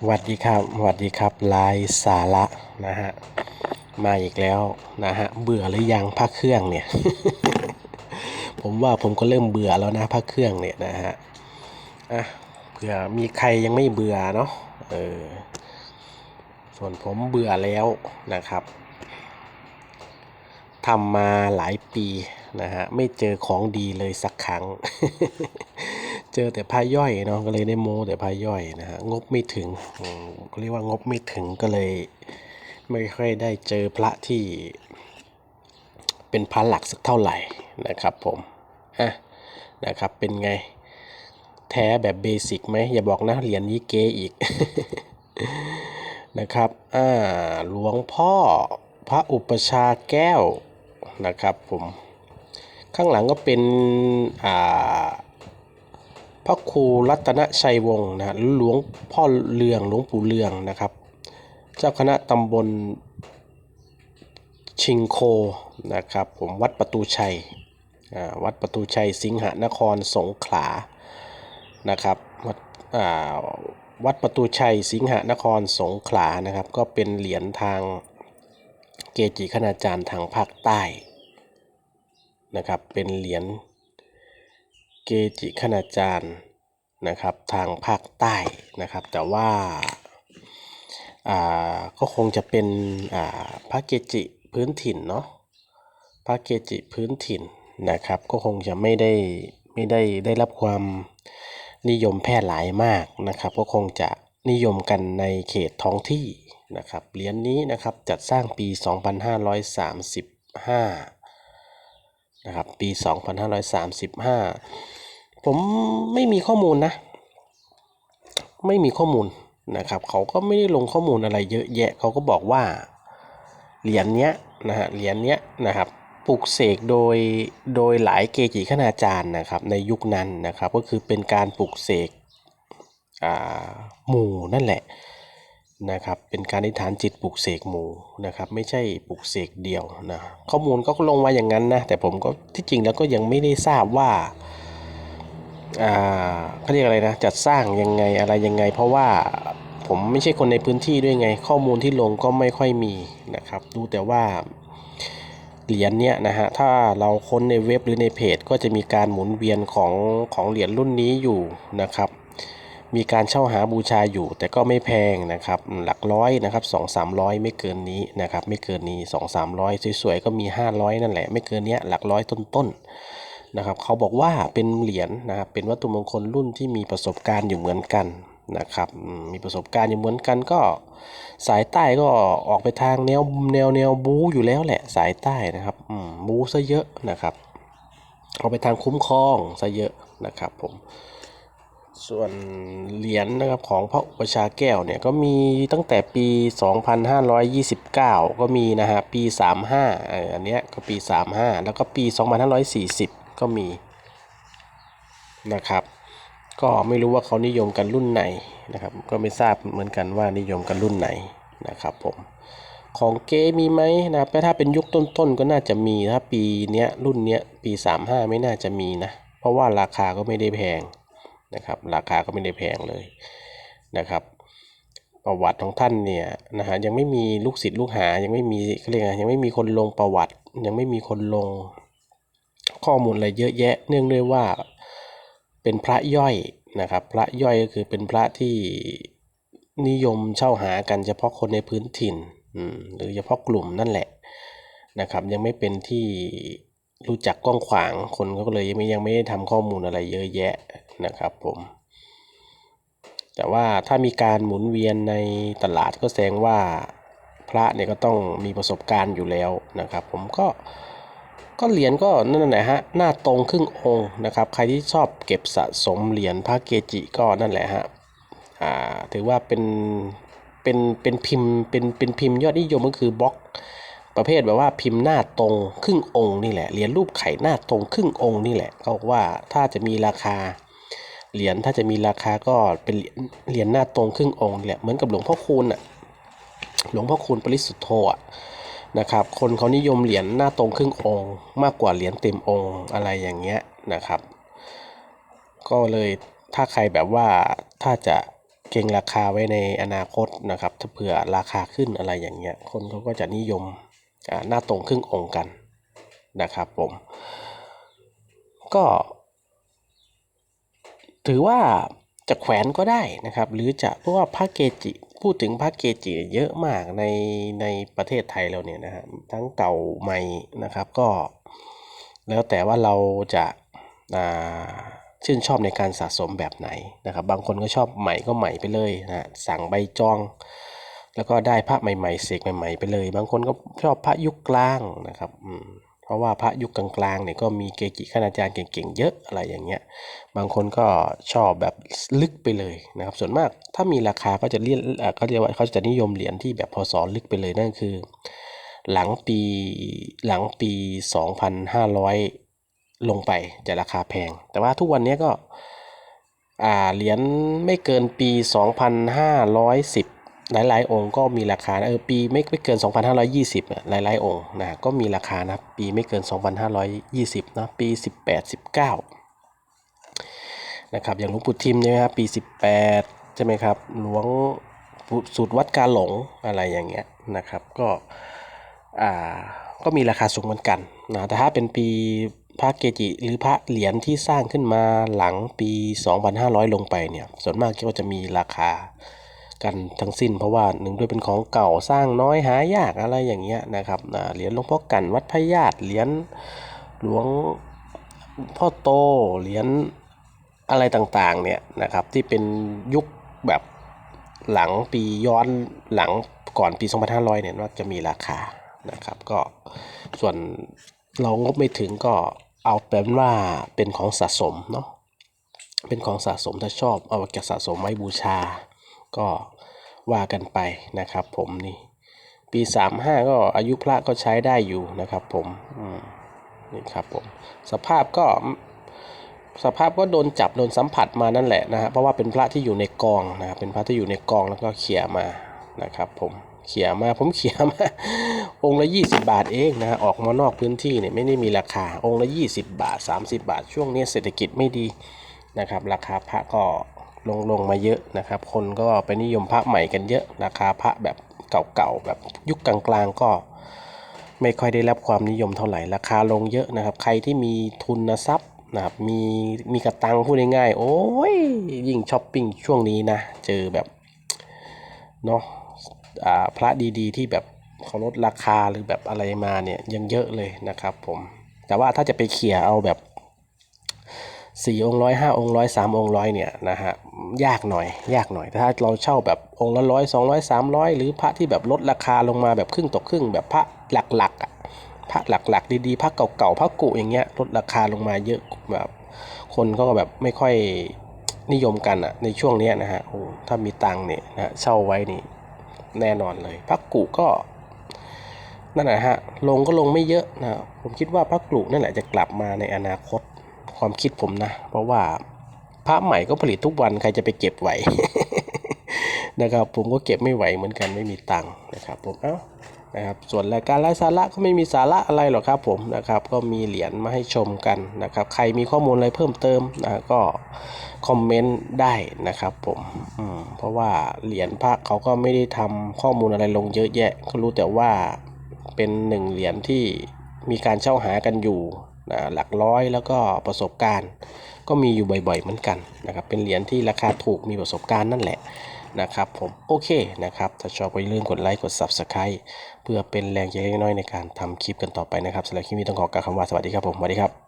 สวัสดีครับสวัสดีครับลายสาระนะฮะมาอีกแล้วนะฮะเบื่อหรือยังพักเครื่องเนี่ย ผมว่าผมก็เริ่มเบื่อแล้วนะพักเครื่องเนี่ยนะฮะอะเผื่อมีใครยังไม่เบื่อเนาะเออส่วนผมเบื่อแล้วนะครับทำมาหลายปีนะฮะไม่เจอของดีเลยสักครั้ง เจอแต่พาย่อยเนาะก็เลยได้โมแต่พาย่อยนะฮะงบไม่ถึงอืมเรียกว่างบไม่ถึงก็เลย ไม่ค่อยได้เจอพระที่ เป็นพระหลักสักเท่าไหร่นะครับผมอะนะครับเป็นไงแท้แบบเบสิกไหมอย่าบอกนะเหรียญนี้เกอีกนะครับอ่าหลวงพ่อพระอุปชาแก้วนะครับผม ข้างหลังก็เป็นอ่า พระครูรัตนชัยวงศ์นะหลวงพ่อเลืองหลวงปู่เลืองนะครับ เจ้าคณะตำบลชิงโคนะครับผมวัดประตูชัยอ่าวัดประตูชัยสิงหนครสงขลานะครับวัดอ่าวัดประตูชัยสิงหนครสงขลานะครับ ก็เป็นเหรียญทางเกจิคณาจารย์ทางภาคใต้นะครับเป็นเหรียญ เกจิคณาจารย์นะครับทางภาคใต้นะครับ แต่ว่าอ่าก็คงจะเป็นอ่าพระเกจิพื้นถิ่นเนาะพระเกจิพื้นถิ่นนะครับ ก็คงจะไม่ได้ไม่ได้ได้รับความนิยมแพร่หลายมากนะครับ ก็คงจะนิยมกันในเขตท้องที่นะครับเหรียญนี้นะครับจัดสร้างปี 2535 นะครับปี 2535 ผมไม่มีข้อมูลนะ ไม่มีข้อมูลนะครับเขาก็ไม่ได้ลงข้อมูลอะไรเยอะแยะเขาก็บอกว่าเหรียญเนี้ยนะฮะเหรียญเนี้ยนะครับปลูกเสกโดยโดยหลายเกจิคณาจารย์นะครับในยุคนั้นนะครับก็คือเป็นการปลูกเสกหมู่นั่นแหละ นะครับเป็นการอธิษฐานจิตปลุกเสกหมู่นะครับไม่ใช่ปลุกเสกเดียวนะข้อมูลก็ลงมาอย่างนั้นนะแต่ผมก็ที่จริงแล้วก็ยังไม่ได้ทราบว่าอ่าเขาเรียกอะไรนะจัดสร้างยังไงอะไรยังไง เพราะว่าผมไม่ใช่คนในพื้นที่ด้วยไง ข้อมูลที่ลงก็ไม่ค่อยมีนะครับ ดูแต่ว่าเหรียญเนี้ยนะฮะถ้าเราค้นในเว็บหรือในเพจ ก็จะมีการหมุนเวียนของของเหรียญรุ่นนี้อยู่นะครับ มีการเช่าหาบูชาอยู่ แต่ก็ไม่แพงนะครับ หลักร้อยนะครับสองสามร้อยไม่เกินนี้นะครับ ไม่เกินนี้สองสามร้อยสวยๆก็มีห้าร้อยนั่นแหละ ไม่เกินเนี้ยหลักร้อยต้นๆนะครับ เขาบอกว่าเป็นเหรียญนะครับ เป็นวัตถุมงคลรุ่นที่มีประสบการณ์อยู่เหมือนกันนะครับ มีประสบการณ์อยู่เหมือนกันก็ สายใต้ก็ออกไปทางแนวแนวแนวบูอยู่แล้วแหละสายใต้นะครับบูซะเยอะนะครับ ออกไปทางคุ้มครองซะเยอะนะครับผม ส่วนเหรียญนะครับของพระอุปชาแก้วเนี่ยก็มีตั้งแต่ปี 2529 ก็มีนะฮะปี 35อออันเนี้ยก็ปี 35 แล้วก็ปี 2540 ก็มีนะครับ ก็ไม่รู้ว่าเขานิยมกันรุ่นไหนนะครับ ก็ไม่ทราบเหมือนกันว่านิยมกันรุ่นไหนนะครับผมของเก๊มีไหมนะครับแต่ถ้าเป็นยุคต้นๆก็น่าจะมีถ้าปีเนี้ยรุ่นเนี้ยปี 35 ไม่น่าจะมีนะ เพราะว่าราคาก็ไม่ได้แพง นะครับราคาก็ไม่ได้แพงเลยนะครับ ประวัติของท่านเนี่ยนะฮะยังไม่มีลูกศิษย์ลูกหายังไม่มีเขาเรียกไงยังไม่มีคนลงประวัติ ยังไม่มีคนลงข้อมูลอะไรเยอะแยะ เนื่องด้วยว่าเป็นพระย่อยนะครับ พระย่อยก็คือเป็นพระที่นิยมเช่าหากันเฉพาะคนในพื้นถิ่นหรือเฉพาะกลุ่มนั่นแหละนะครับ ยังไม่เป็นที่ รู้จักกว้างขวางคนเขาก็เลยยังไม่ยังไม่ได้ทำข้อมูลอะไรเยอะแยะนะครับผมแต่ว่าถ้ามีการหมุนเวียนในตลาดก็แสดงว่าพระเนี่ยก็ต้องมีประสบการณ์อยู่แล้วนะครับ ผมก็ก็เหรียญก็นั่นแหละฮะหน้าตรงครึ่งองค์นะครับ ใครที่ชอบเก็บสะสมเหรียญพระเกจิก็นั่นแหละฮะอ่าถือว่าเป็นเป็นเป็นพิมพ์เป็นเป็นพิมพ์ยอดนิยมก็คือบล็อก ประเภทแบบว่าพิมพ์หน้าตรงครึ่งองค์นี่แหละเหรียญรูปไข่หน้าตรงครึ่งองค์นี่แหละเขาบอกว่าถ้าจะมีราคาเหรียญถ้าจะมีราคาก็เป็นเหรียญเหรียญหน้าตรงครึ่งองค์นี่แหละเหมือนกับหลวงพ่อคูณอะหลวงพ่อคูณปริสุทธโธอะนะครับ คนเขานิยมเหรียญหน้าตรงครึ่งองค์ มากกว่าเหรียญเต็มองค์อะไรอย่างเงี้ยนะครับ ก็เลยถ้าใครแบบว่าถ้าจะเก่งราคาไว้ในอนาคตนะครับ ถ้าเผื่อราคาขึ้นอะไรอย่างเงี้ย คนเขาก็จะนิยม หน้าตรงครึ่งองค์กันนะครับผม ก็ ถือว่าจะแขวนก็ได้นะครับ หรือจะเพราะว่าพระเกจิพูดถึงพระเกจิเยอะมากในในประเทศไทยเราเนี่ยนะครับทั้งเก่าใหม่นะครับก็ แล้วแต่ว่าเราจะาชื่นชอบในการสะสมแบบไหนนะครับ บางคนก็ชอบใหม่ก็ใหม่ไปเลยนะสั่งใบจอง แล้วก็ได้พระใหม่ๆเสกใหม่ ๆ ไปเลย บางคนก็ชอบพระยุคกลางนะครับอืมเพราะว่าพระยุคกลางๆเนี่ยก็มีเกจิคณาจารย์เก่งๆเยอะอะไรอย่างเงี้ย บางคนก็ชอบแบบลึกไปเลยนะครับ ส่วนมากถ้ามีราคาก็จะเรียกเขาเรียกว่าเขาจะนิยมเหรียญที่แบบพศลึกไปเลยนั่นคือ หลังปีหลังปี 2,500 ลงไปจะราคาแพง แต่ว่าทุกวันนี้ก็อ่าเหรียญไม่เกินปี 2,510 หลายๆ องค์ก็มีราคาเออปีไม่ไม่เกิน 2,520อะหลายๆ องค์นะก็มีราคานะปีไม่เกิน 2,520นะปี 18 19นะครับอย่างหลวงปู่ทิมใช่ไหมครับปี 18 ใช่ไหมครับหลวงปู่สุดวัดกาหลงอะไรอย่างเงี้ยนะครับก็อ่าก็มีราคาสูงเหมือนกันนะแต่ถ้าเป็นปีพระเกจิหรือพระเหรียญที่สร้างขึ้นมาหลังปี 2,500 ลงไปเนี่ยส่วนมากก็จะมีราคา กันทั้งสิ้นเพราะว่าหนึ่งด้วยเป็นของเก่าสร้างน้อยหายากอะไรอย่างเงี้ยนะครับเหรียญหลวงพ่อกันวัดพญาติเหรียญหลวงพ่อโตเหรียญอะไรต่างๆเนี่ยนะครับที่เป็นยุคแบบหลังปีย้อนหลังก่อนปี 2500 เนี่ยว่าจะมีราคานะครับก็ส่วนเรางบไม่ถึงก็เอาเป็นว่าเป็นของสะสมเนาะเป็นของสะสมถ้าชอบเอาเก็บสะสมไว้บูชา ก็ว่ากันไปนะครับ ผมนี่ปี35ก็อายุพระก็ใช้ได้อยู่นะครับ ผมนี่ครับผมสภาพก็สภาพก็โดนจับโดนสัมผัสมานั่นแหละนะฮะเพราะว่าเป็นพระที่อยู่ในกองนะครับเป็นพระที่อยู่ในกองแล้วก็เขี่ยมานะครับ ผมเขี่ยมาผมเขี่ยมาองค์ละ 20 บาทเองนะฮะออกมานอกพื้นที่เนี่ยไม่ได้มีราคาองค์ละ 20 บาท 30 บาท ช่วงนี้เศรษฐกิจไม่ดีนะครับ ราคาพระก็ ลงลงมาเยอะนะครับ คนก็ไปนิยมพระใหม่กันเยอะ ราคาพระแบบเก่าๆแบบยุคกลางๆก็ไม่ค่อยได้รับความนิยมเท่าไหร่ราคาลงเยอะนะครับ ใครที่มีทุนทรัพย์นะครับมีมีกระตังพูดง่ายๆโอ้ยยิ่งช้อปปิ้งช่วงนี้นะ เจอแบบเนาะพระดีๆ ที่แบบเขาลดราคาหรือแบบอะไรมาเนี่ยยังเยอะเลยนะครับผมแต่ว่าถ้าจะไปเขี่ยเอาแบบ สี่องค์ร้อยห้าองค์ร้อยสามองค์ร้อยเนี่ยนะฮะยากหน่อย ยากหน่อยแต่ถ้าเราเช่าแบบองค์ละร้อยสองร้อยสามร้อยหรือพระที่แบบลดราคาลงมาแบบครึ่งต่อครึ่งแบบพระหลักๆอะพระหลักๆ ดีๆพระเก่าๆพระกุอย่างเงี้ยลดราคาลงมาเยอะแบบคนก็แบบไม่ค่อยนิยมกันอะในช่วงเนี้ยนะฮะโอ้ถ้ามีตังเนี่ยนะฮะเช่าไว้นี่แน่นอนเลยพระกุก็นั่นแหละฮะลงก็ลงไม่เยอะนะผมคิดว่าพระกลุนั่นแหละจะกลับมาในอนาคต ความคิดผมนะ เพราะว่าพระใหม่ก็ผลิตทุกวันใครจะไปเก็บไหวนะครับ ผมก็เก็บไม่ไหวเหมือนกันไม่มีตังค์นะครับผมเอ้านะครับส่วนรายการไร้สาระก็ไม่มีสาระอะไรหรอกครับผมนะครับก็มีเหรียญมาให้ชมกันนะครับใครมีข้อมูลอะไรเพิ่มเติมนะก็คอมเมนต์ได้นะครับผมอืมเพราะว่าเหรียญพระเขาก็ไม่ได้ทำข้อมูลอะไรลงเยอะแยะ ก็รู้แต่ว่าเป็นหนึ่งเหรียญที่มีการเช่าหากันอยู่ หลักร้อยแล้วก็ประสบการณ์ ก็มีอยู่บ่อยๆเหมือนกันนะครับ เป็นเหรียญที่ราคาถูกมีประสบการณ์นั่นแหละนะครับผมโอเคนะครับ ถ้าชอบก็อย่าลืมกดไลค์กด Subscribe เพื่อเป็นแรงใจเล็กน้อยในการทำคลิปกันต่อไปนะครับสำหรับคลิปนี้ต้องขอกล่าวคำว่าสวัสดีครับผมสวัสดีครับ